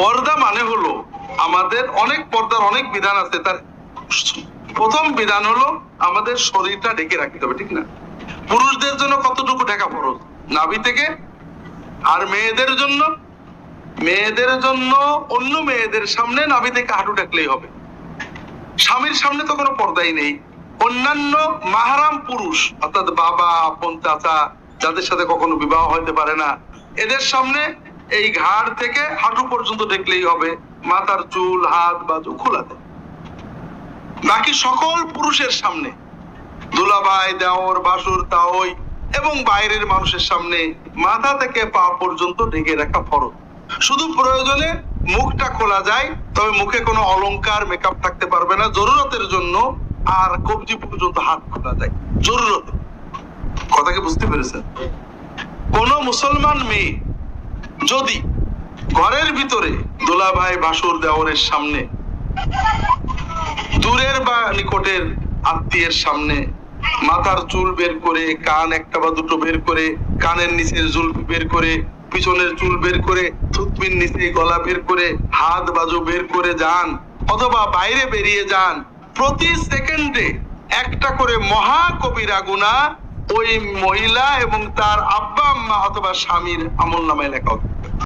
পর্দা মানে হলো আমাদের অনেক পর্দার অনেক বিধান আছে, তার প্রথম বিধান হলো আমাদের শরীরটা ঢেকে রাখতে হবে, ঠিক না? পুরুষদের জন্য কতটুকু ঢাকা ফরজ? নাভি থেকে? আর মেয়েদের জন্য? মেয়েদের জন্য অন্য মেয়েদের সামনে নাভি থেকে হাঁটু ঢাকলেই হবে। স্বামীর সামনে তো কোনো পর্দাই নেই। অন্যান্য মাহারাম পুরুষ, অর্থাৎ বাবা, আপন, চাচা, যাদের সাথে কখনো বিবাহ হইতে পারে না, এদের সামনে এই ঘাড় থেকে হাঁটু পর্যন্ত দেখলেই হবে, মাথার চুল, হাত বাজু খোলা দেয় বাকি সকল পুরুষের সামনে, দুলাভাই, দেওর, বাসুর, তাওই এবং বাইরের মানুষের সামনে মাথা থেকে পা পর্যন্ত ঢেকে রাখা ফরজ। শুধু প্রয়োজনে মুখটা খোলা যায়, তবে মুখে কোনো অলংকার মেকআপ থাকতে পারবে না। জরুরতের জন্য আর কবজি পর্যন্ত হাত খোলা যায়। জরুরত। কথা কি বুঝতে পেরেছেন? কোন মুসলমান মেয়ে যদি ঘরের ভিতরে দোলাভাই বাসুর দেওরের সামনে, দূরের বা নিকটের আত্মীয়ের সামনে মাথার চুল বের করে, কান একটা বা দুটো বের করে, কানের নিচের চুল বের করে, পিছনের চুল বের করে থুতমির নিচে গলা বের করে, হাত বাজু বের করে যান অথবা বাইরে বেরিয়ে যান, প্রতি সেকেন্ডে একটা করে মহা কবিরা গুণা ওই মহিলা এবং তার আব্বা আম্মা অথবা স্বামীর আমল নামায় লেখা